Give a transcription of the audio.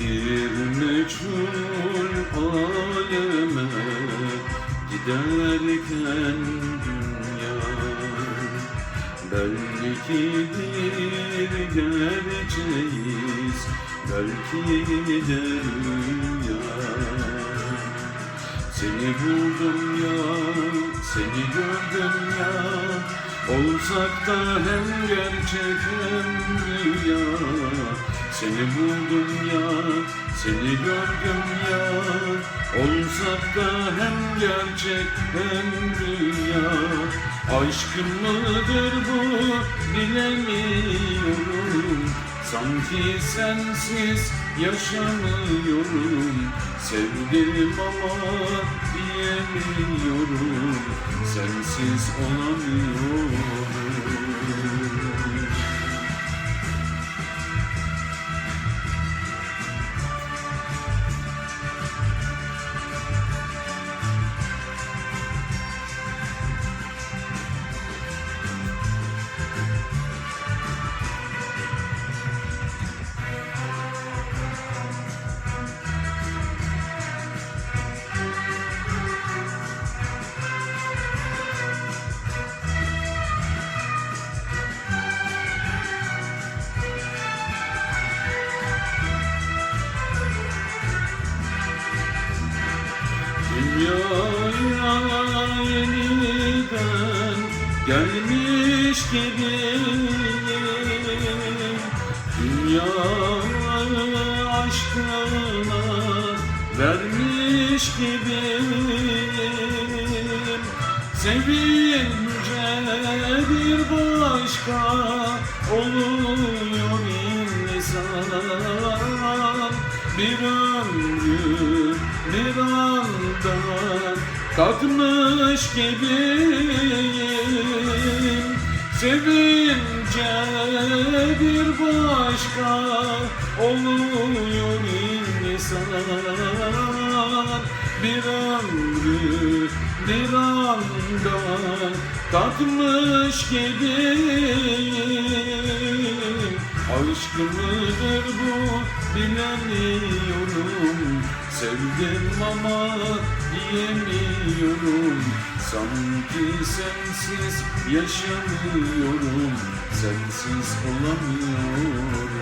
Bir meçhul aleme giderken dünya. Belki bir gerçeğiz belki de rüya. Seni buldum ya, seni gördüm ya Olsak da hem gerçek hem rüya Seni buldum ya, seni gördüm ya. Olsak da hem gerçek hem rüya Aşkın mıdır bu bilemiyorum. Sanki sensiz yaşamıyorum. Sevdim ama diyemiyorum Sensiz olamıyorum Dünyaya yeniden gelmiş gibiyim Dünyayı aşkına vermiş gibiyim Sevince bir başka oluyor insan. Bir ömrü anda katmış gibiyim. Sevince bir başka oluyor insan. Bir ömrü bir anda tatmış gibiyim. Aşk mıdır bu bilemiyorum. Sevdim ama diyemiyorum. Sanki sensiz yaşamıyorum. Sensiz olamıyorum